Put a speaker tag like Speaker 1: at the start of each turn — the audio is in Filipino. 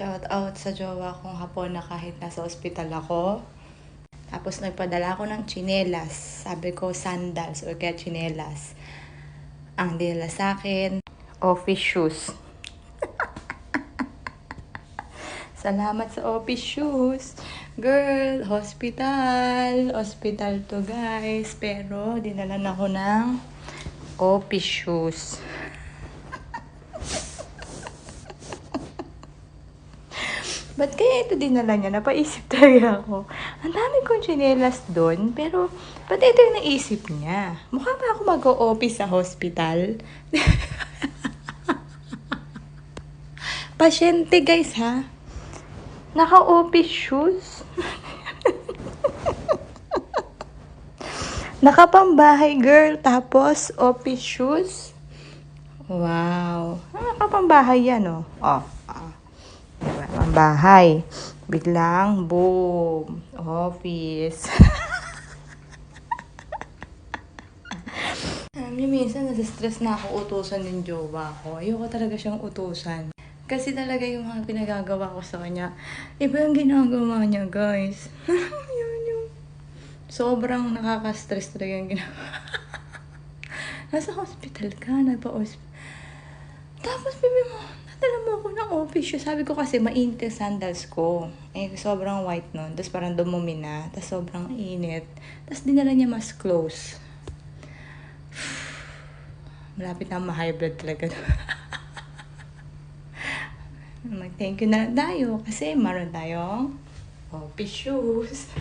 Speaker 1: Shout out sa jowa kong hapon na kahit nasa ospital ako. Tapos nagpadala ako ng chinelas. Sabi ko sandals o kaya chinelas. Ang dinala sa akin, office shoes. Salamat sa office shoes. Girl, hospital. Hospital to guys. Pero dinalan ako ng office shoes. Ba't kaya ito dinala niya? Napaisip talaga ako. Ang dami kong chinelas doon, pero ba't ito yung naisip niya? Mukha ba ako mag-o-office sa hospital? Pasyente guys ha? Naka-office shoes? Nakapambahay girl, tapos office shoes? Wow. Ah, Nakapambahay yan oh. Oh, Diba? Pambahay. Biglang, boom. Office. Alam niyo, minsan nasa-stress na ako utusan ng jowa ko. Ayoko talaga siyang utusan. Kasi talaga yung mga pinagagawa ko sa kanya, iba yung ginagawa niya, guys. Yun yung sobrang nakaka-stress talaga yung ginagawa. Nasa hospital ka, nagpa-hospital. Tapos, bibi mo, nadala mo ako shoe. Sabi ko kasi, mainit yung sandals ko. Eh, sobrang white nun. Tapos parang dumumi na. Tapos sobrang init. Tapos dinala niya mas close. Malapit na ma-high blood talaga. Mag-thank you na lang tayo kasi maroon tayong office shoes.